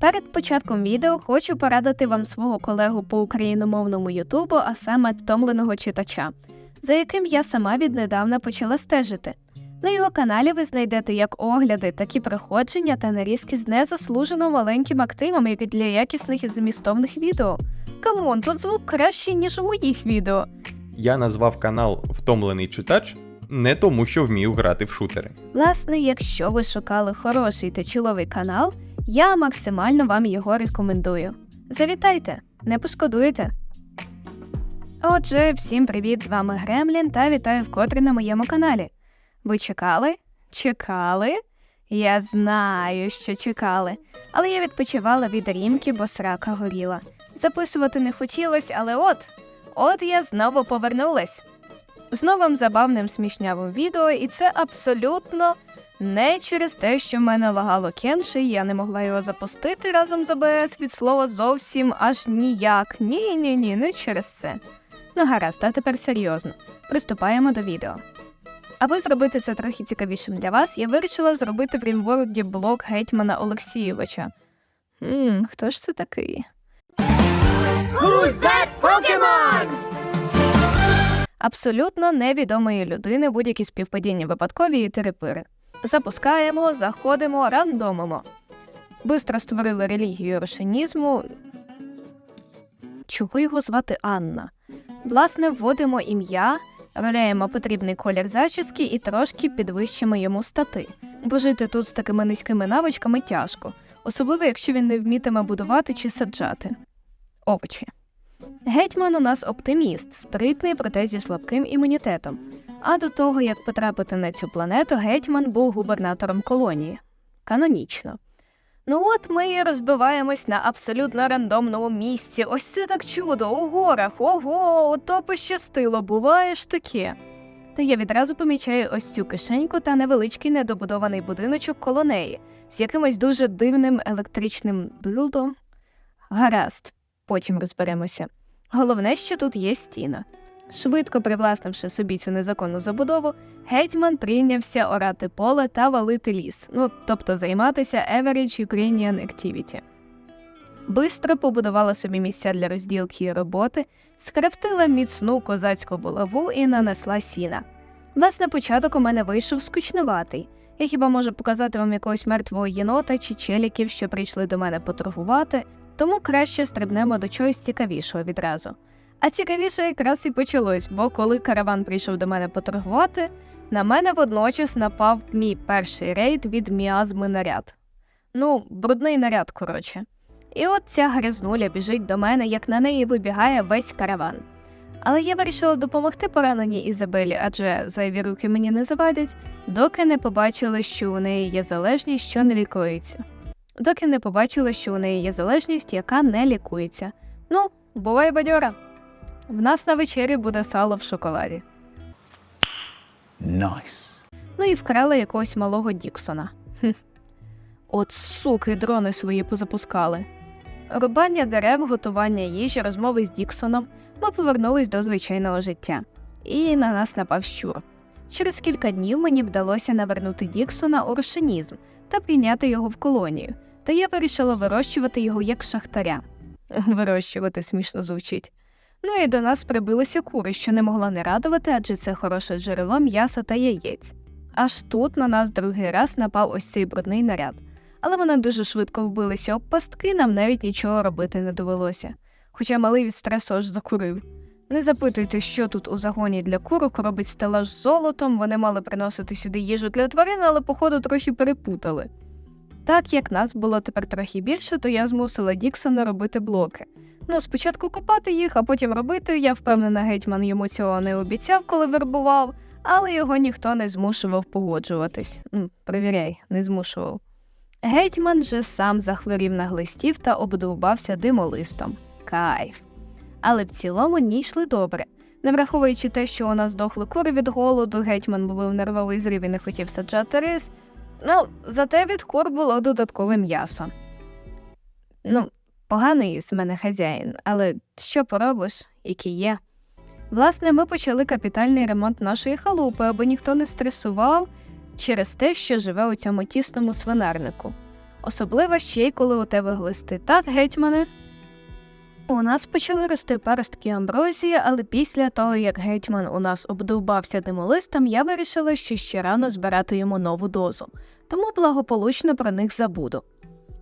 Перед початком відео хочу порадити вам свого колегу по україномовному Ютубу, а саме втомленого читача, за яким я сама віднедавна почала стежити. На його каналі ви знайдете як огляди, так і проходження та нарізки з незаслужено маленьким активом, як і для якісних і змістовних відео. Камон, тут звук кращий, ніж у моїх відео. Я назвав канал Втомлений читач не тому, що вмію грати в шутери. Власне, якщо ви шукали хороший та чоловий канал, я максимально вам його рекомендую. Завітайте, не пошкодуєте. Отже, всім привіт! З вами Гремлін та вітаю вкотре на моєму каналі. Ви чекали? Чекали? Я знаю, що чекали. Але я відпочивала від рімки, бо срака горіла. Записувати не хотілося, але от, от я знову повернулась з новим забавним смішнявим відео, і це абсолютно не через те, що в мене лагало кенші, я не могла його запустити разом з АБС від слова зовсім аж ніяк. Ні, ні, ні, не через це. Ну гаразд, а тепер серйозно. Приступаємо до відео. Аби зробити це трохи цікавішим для вас, я вирішила зробити в Рімворді блог гетьмана Олексійовича. Ммм, хто ж це такий? Who's that Pokemon? абсолютно невідомої людини будь-які співпадіння випадкові і терепири. Запускаємо, заходимо, рандомимо. Бистро створили релігію рошенізму. Чого його звати Анна? Власне, вводимо ім'я, роляємо потрібний колір зачіски і трошки підвищимо йому стати. Бо жити тут з такими низькими навичками тяжко, особливо якщо він не вмітиме будувати чи саджати. Овочі. Гетьман у нас оптиміст, спритний, проте зі слабким імунітетом. А до того, як потрапити на цю планету, гетьман був губернатором колонії. Канонічно. Ну от ми і розбиваємось на абсолютно рандомному місці. Ось це так чудо, у горах, ого, ото пощастило, буває ж таке. Та я відразу помічаю ось цю кишеньку та невеличкий недобудований будиночок коло неї з якимось дуже дивним електричним дилдо. Гаразд, потім розберемося. Головне, що тут є стіна. Швидко привласнивши собі цю незаконну забудову, гетьман прийнявся орати поле та валити ліс, ну тобто займатися average Ukrainian activity. Бистро побудувала собі місця для розділки і роботи, скрафтила міцну козацьку булаву і нанесла сіна. Власне, початок у мене вийшов скучнуватий. Я хіба можу показати вам якогось мертвого єнота чи челіків, що прийшли до мене поторгувати, тому краще стрибнемо до чогось цікавішого відразу. А цікавіше якраз і почалось, бо коли караван прийшов до мене поторгувати, на мене водночас напав мій перший рейд від міазми наряд. Ну, брудний наряд, коротше. І от ця грязнуля біжить до мене, як на неї вибігає весь караван. Але я вирішила допомогти пораненій Ізабелі, адже зайві руки мені не завадять, доки не побачила, що у неї є залежність, що не лікується. Доки не побачила, що у неї є залежність, яка не лікується. Ну, бувай бадьора. В нас на вечері буде сало в шоколаді. Nice. Ну і вкрала якогось малого Діксона. Хм. От суки дрони свої позапускали. Рубання дерев, готування їжі, розмови з Діксоном. Ми повернулись до звичайного життя. І на нас напав щур. Через кілька днів мені вдалося навернути Діксона у рошенізм та прийняти його в колонію. Та я вирішила вирощувати його як шахтаря. Вирощувати смішно звучить. Ну і до нас прибилися кури, що не могла не радувати, адже це хороше джерело м'яса та яєць. Аж тут на нас другий раз напав ось цей брудний наряд. Але вони дуже швидко вбилися об пастки, нам навіть нічого робити не довелося. Хоча малий від стресу аж закурив. Не запитуйте, що тут у загоні для курок робить стелаж з золотом, вони мали приносити сюди їжу для тварин, але, походу, трохи перепутали. Так як нас було тепер трохи більше, то я змусила Діксона робити блоки. Ну, спочатку копати їх, а потім робити. Я впевнена, гетьман йому цього не обіцяв, коли вербував, але його ніхто не змушував погоджуватись. М, Перевіряй, не змушував. Гетьман же сам захворів на глистів та обдовбався димолистом. Кайф. Але в цілому ні йшли добре. Не враховуючи те, що у нас дохли кури від голоду, гетьман ловив нервовий зрив і не хотів саджати рис. Ну, зате від кур було додаткове м'ясо. Ну, поганий з мене хазяїн, але що поробиш, який є. Власне, ми почали капітальний ремонт нашої халупи, аби ніхто не стресував через те, що живе у цьому тісному свинарнику. особливо ще й коли у тебе глисти. Так, гетьмане? У нас почали рости паростки амброзії, але після того, як гетьман у нас обдовбався димолистом, я вирішила, що ще рано збирати йому нову дозу, тому благополучно про них забуду.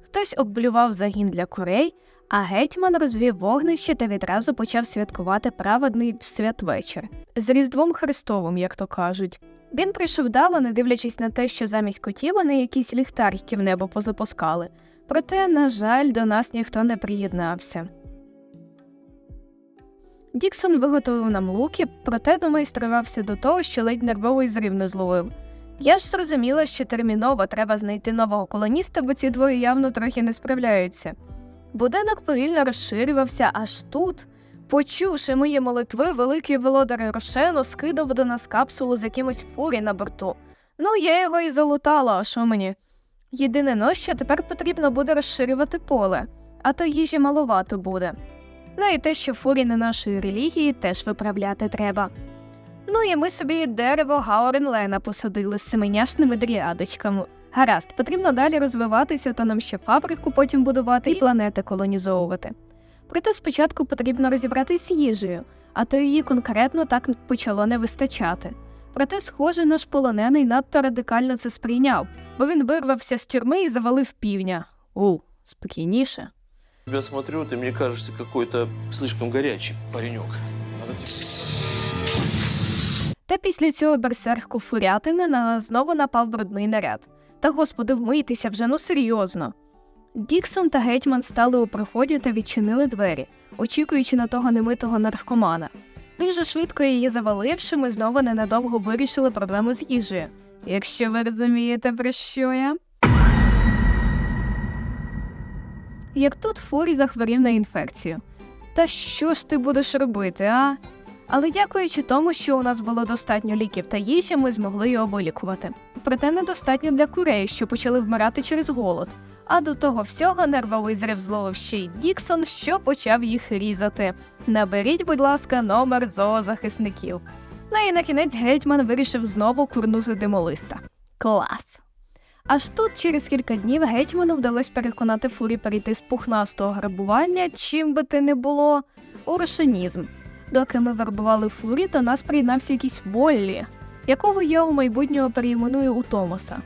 Хтось обблював загін для курей, а гетьман розвів вогнище та відразу почав святкувати праведний святвечір з Різдвом Христовим, як то кажуть. Він прийшов дало, не дивлячись на те, що замість котів вони якісь ліхтарики в небо позапускали. Проте, на жаль, до нас ніхто не приєднався. Діксон виготовив нам луки, проте домайструвався до того, що ледь нервовий зрив не зловив. Я ж зрозуміла, що терміново треба знайти нового колоніста, бо ці двоє явно трохи не справляються. Будинок повільно розширювався, аж тут, почувши мої молитви, великий володар Рошену скидав до нас капсулу з якимось фурі на борту. Ну, я його і залутала, а що мені? Єдине но, що тепер потрібно буде розширювати поле, а то їжі маловато буде. Ну і те, що фурі не нашої релігії, теж виправляти треба. Ну і ми собі дерево Гауренлена посадили з семеняшними дріадочками. Гаразд, потрібно далі розвиватися, то нам ще фабрику потім будувати і планети колонізовувати. Проте спочатку потрібно розібратись з їжею, а то її конкретно так почало не вистачати. Проте, схоже, наш полонений надто радикально це сприйняв, бо він вирвався з тюрми і завалив півня. У, спокійніше. Тебя смотрю, ты мне кажешься какой-то слишком горячий паренек. Надо тебе... Та після цього берсерку фурятини на знову напав брудний наряд. Та господи, вмийтеся вже, ну серйозно. Діксон та гетьман стали у проході та відчинили двері, очікуючи на того немитого наркомана. Дуже швидко її заваливши, ми знову ненадовго вирішили проблему з їжею. Якщо ви розумієте, про що я. Як тут Фурі захворів на інфекцію. Та що ж ти будеш робити, а? Але дякуючи тому, що у нас було достатньо ліків та їжі, ми змогли його вилікувати. Проте недостатньо для курей, що почали вмирати через голод. А до того всього нервовий зрив зловив ще й Діксон, що почав їх різати. Наберіть, будь ласка, номер зоозахисників. Ну і на кінець гетьман вирішив знову курнути димолиста. Клас! Аж тут через кілька днів гетьману вдалося переконати фурі перейти з пухнастого грабування, чим би ти не було, у рошенізм. Доки ми вербували фурі, до нас приєднався якийсь Боллі, якого я у майбутнього перейменую у Томаса.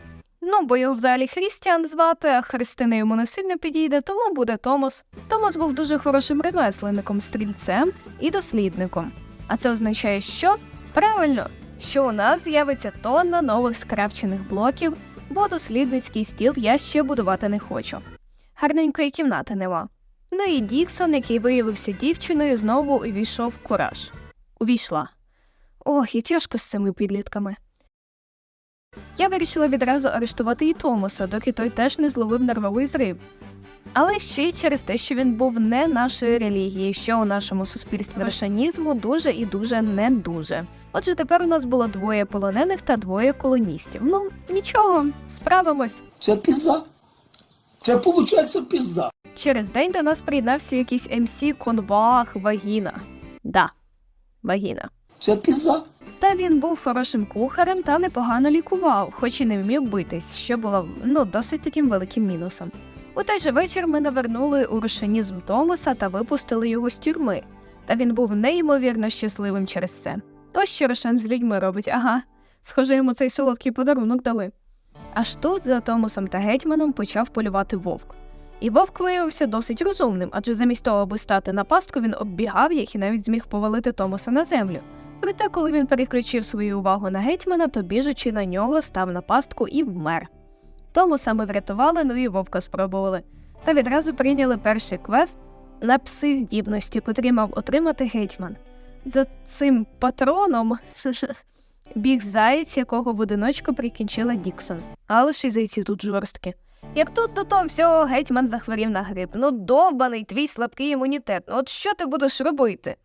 Ну, бо його взагалі Хрістіан звати, а Христина йому не сильно підійде, тому буде Томас. Томас був дуже хорошим ремесленником, стрільцем і дослідником. А це означає, що правильно, що у нас з'явиться тонна нових скрафчених блоків, бо дослідницький стіл я ще будувати не хочу. Гарненької кімнати нема. Ну і Діксон, який виявився дівчиною, знову увійшов в кураж. Увійшла. Ох, і тяжко з цими підлітками. Я вирішила відразу арештувати і Томаса, доки той теж не зловив нервовий зрив. Але ще й через те, що він був не нашої релігії, що у нашому суспільстві рошанізму дуже і дуже не дуже. Отже, тепер у нас було двоє полонених та двоє колоністів. Ну, нічого, справимось. Це пізда. Це виходить пізда. Через день до нас приєднався якийсь МС Конбах Вагіна. Да, Вагіна. Це пізда. Та він був хорошим кухарем та непогано лікував, хоч і не вмів битись, що було ну досить таким великим мінусом. У той же вечір ми навернули у рушанізм Томаса та випустили його з тюрми. Та він був неймовірно щасливим через це. Ось що Рошен з людьми робить, ага. Схоже, йому цей солодкий подарунок дали. Аж тут за Томасом та гетьманом почав полювати вовк. І вовк виявився досить розумним, адже замість того, аби стати на пастку, він оббігав їх і навіть зміг повалити Томаса на землю. Проте, коли він переключив свою увагу на гетьмана, то біжучи на нього, став на пастку і вмер. Томаса ми врятували, ну і вовка спробували. Та відразу прийняли перший квест на пси здібності, котрі мав отримати гетьман. За цим патроном біг заєць, якого в одиночку прикінчила Діксон. Але ж і зайці тут жорсткі. Як тут до того всього гетьман захворів на грип. Ну, довбаний твій слабкий імунітет. Ну от що ти будеш робити?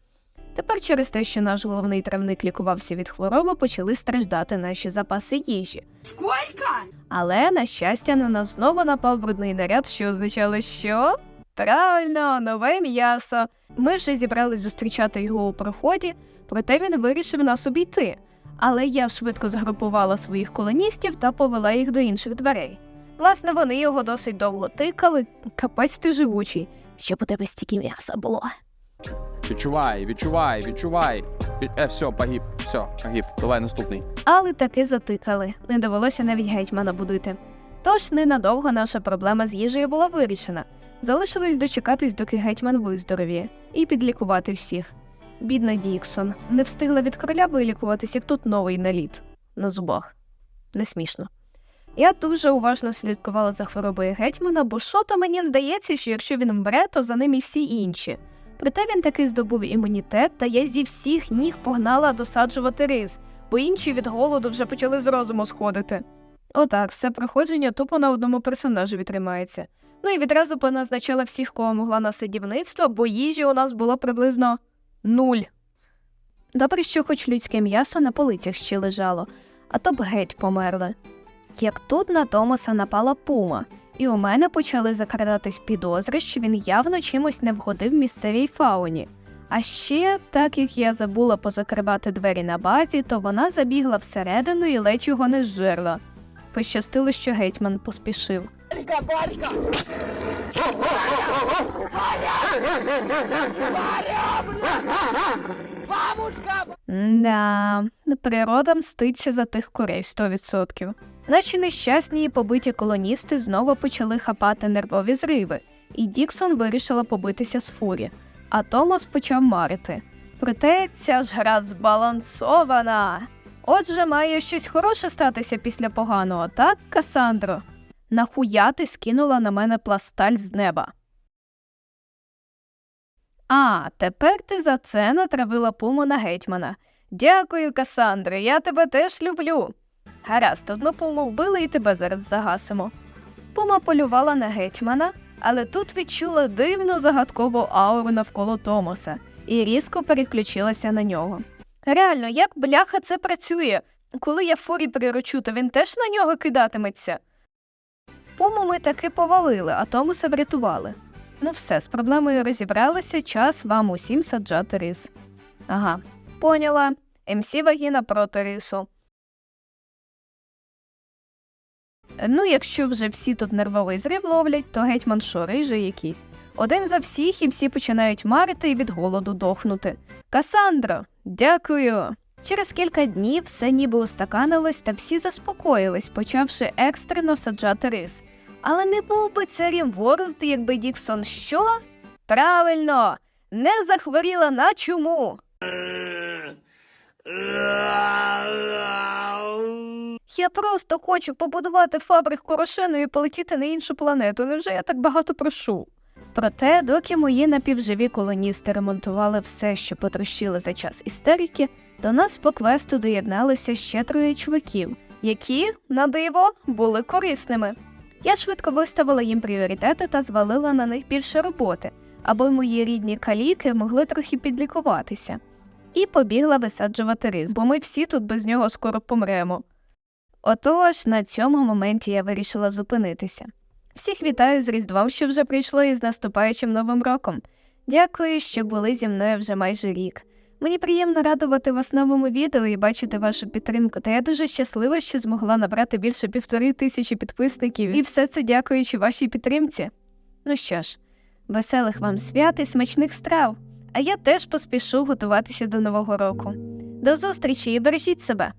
Тепер через те, що наш головний травник лікувався від хвороби, почали страждати наші запаси їжі. Сколько? Але, на щастя, на нас знову напав брудний наряд, що означало, що правильно, нове м'ясо. Ми вже зібрались зустрічати його у проході, проте він вирішив нас обійти. Але я швидко згрупувала своїх колоністів та повела їх до інших дверей. Власне, вони його досить довго тикали. Капець ти живучий. Щоб у тебе стільки м'яса було. Відчувай, відчувай, відчувай. Ві- Е, все, погиб, все, погиб. Давай наступний. Але таки затикали. Не довелося навіть гетьмана будити. Тож ненадовго наша проблема з їжею була вирішена. Залишилось дочекатись, доки гетьман виздоровіє, і підлікувати всіх. Бідна Діксон не встигла від короля вилікуватись, як тут новий наліт на зубах. Не смішно. Я дуже уважно слідкувала за хворобою гетьмана, бо що то мені здається, що якщо він вмре, то за ним і всі інші. Проте він таки здобув імунітет, та я зі всіх ніг погнала досаджувати рис, бо інші від голоду вже почали з розуму сходити. Отак, все проходження тупо на одному персонажеві тримається. Ну і відразу поназначала всіх, кого могла на садівництво, бо їжі у нас було приблизно нуль. Добре, що хоч людське м'ясо на полицях ще лежало, а то б геть померли. Як тут на Томаса напала пума, і у мене почали закрадатись підозри, що він явно чимось не вгодив місцевій фауні. А ще, так як я забула позакривати двері на базі, то вона забігла всередину і ледь його не зжерла. Пощастило, що гетьман поспішив. Да, природа мститься за тих курей 100%. Наші нещасні і побиті колоністи знову почали хапати нервові зриви, і Діксон вирішила побитися з фурі, а Томас почав марити. Проте ця ж гра збалансована. Отже, має щось хороше статися після поганого, так, Касандро? Нахуя ти скинула на мене пласталь з неба? А, тепер ти за це натравила пуму на гетьмана. Дякую, Касандре, я тебе теж люблю. Гаразд, одну пуму вбили і тебе зараз загасимо. Пума полювала на гетьмана, але тут відчула дивну загадкову ауру навколо Томаса і різко переключилася на нього. Реально, як бляха це працює? Коли я фурі приручу, то він теж на нього кидатиметься. Пуму ми таки повалили, а Томаса врятували. Ну все, з проблемою розібралися, час вам усім саджати рис. Ага, поняла. МС Вагіна проти рису. Ну, якщо вже всі тут нервовий зрив ловлять, то гетьман що, рижий якийсь. Один за всіх і всі починають марити і від голоду дохнути. Касандро, дякую. Через кілька днів все ніби устаканилось та всі заспокоїлись, почавши екстрено саджати рис. Але не був би царем Ворлд, якби Діксон що? Правильно, не захворіла на чуму. Я просто хочу побудувати фабрик Корошену і полетіти на іншу планету. Невже я так багато прошу? Проте, доки мої напівживі колоністи ремонтували все, що потрощили за час істерики, до нас по квесту доєдналося ще троє чуваків, які, на диво, були корисними. Я швидко виставила їм пріоритети та звалила на них більше роботи, аби мої рідні каліки могли трохи підлікуватися. І побігла висаджувати рис, бо ми всі тут без нього скоро помремо. Отож, на цьому моменті я вирішила зупинитися. Всіх вітаю з Різдвом, що вже прийшло і з наступаючим новим роком. Дякую, що були зі мною вже майже рік. Мені приємно радувати вас новому відео і бачити вашу підтримку. Та я дуже щаслива, що змогла набрати більше півтори тисячі підписників, і все це дякуючи вашій підтримці. Ну що ж, веселих вам свят і смачних страв. А я теж поспішу готуватися до нового року. До зустрічі і бережіть себе!